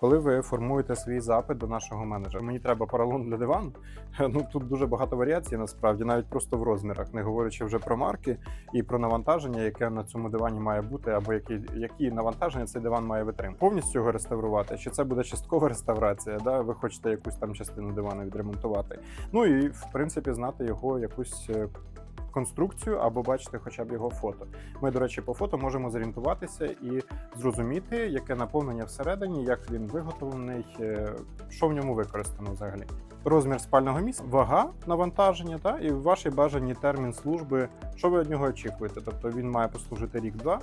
Коли ви формуєте свій запит до нашого менеджера, мені треба поролон для дивану. Ну тут дуже багато варіацій, насправді, навіть просто в розмірах, не говорячи вже про марки і про навантаження, яке на цьому дивані має бути, або які, які навантаження цей диван має витримати. Повністю його реставрувати, чи це буде часткова реставрація? Да? Ви хочете якусь там частину дивану відремонтувати. Ну і в принципі знати його якусь. Конструкцію або бачити хоча б його фото. Ми, до речі, по фото можемо зорієнтуватися і зрозуміти, яке наповнення всередині, як він виготовлений, е, що в ньому використано взагалі. Розмір спального місця, вага навантаження та і ваші бажані термін служби, що ви від нього очікуєте. Тобто він має послужити рік-два.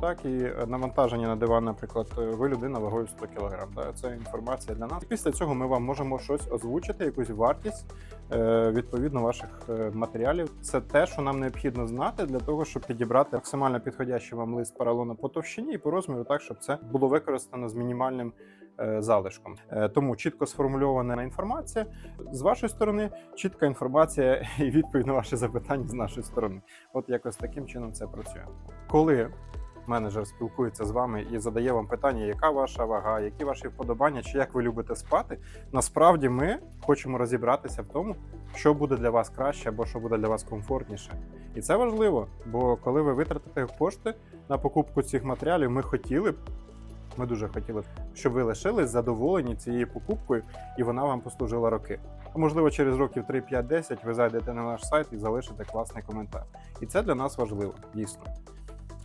Так, і навантаження на диван, наприклад, ви людина вагою 100 кг. Так, це інформація для нас. І після цього ми вам можемо щось озвучити, якусь вартість е, відповідно ваших е, матеріалів. Це те, що нам необхідно знати для того, щоб підібрати максимально підходящий вам лист поролону по товщині і по розміру, так щоб це було використано з мінімальним е, залишком. Тому чітко сформульована інформація з вашої сторони, чітка інформація і відповідь на ваші запитання з нашої сторони. От якось таким чином це працює. Коли менеджер спілкується з вами і задає вам питання, яка ваша вага, які ваші вподобання, чи як ви любите спати. Насправді ми хочемо розібратися в тому, що буде для вас краще або що буде для вас комфортніше. І це важливо, бо коли ви витратите кошти на покупку цих матеріалів, ми хотіли б. Ми дуже хотіли, щоб ви лишились задоволені цією покупкою, і вона вам послужила роки. А можливо, через років 3, 5, 10 ви зайдете на наш сайт і залишите класний коментар. І це для нас важливо, дійсно.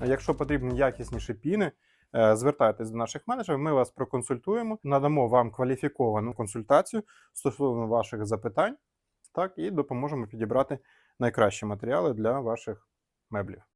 Якщо потрібні якісніші піни, е, звертайтесь до наших менеджерів, ми вас проконсультуємо, надамо вам кваліфіковану консультацію стосовно ваших запитань, так, і допоможемо підібрати найкращі матеріали для ваших меблів.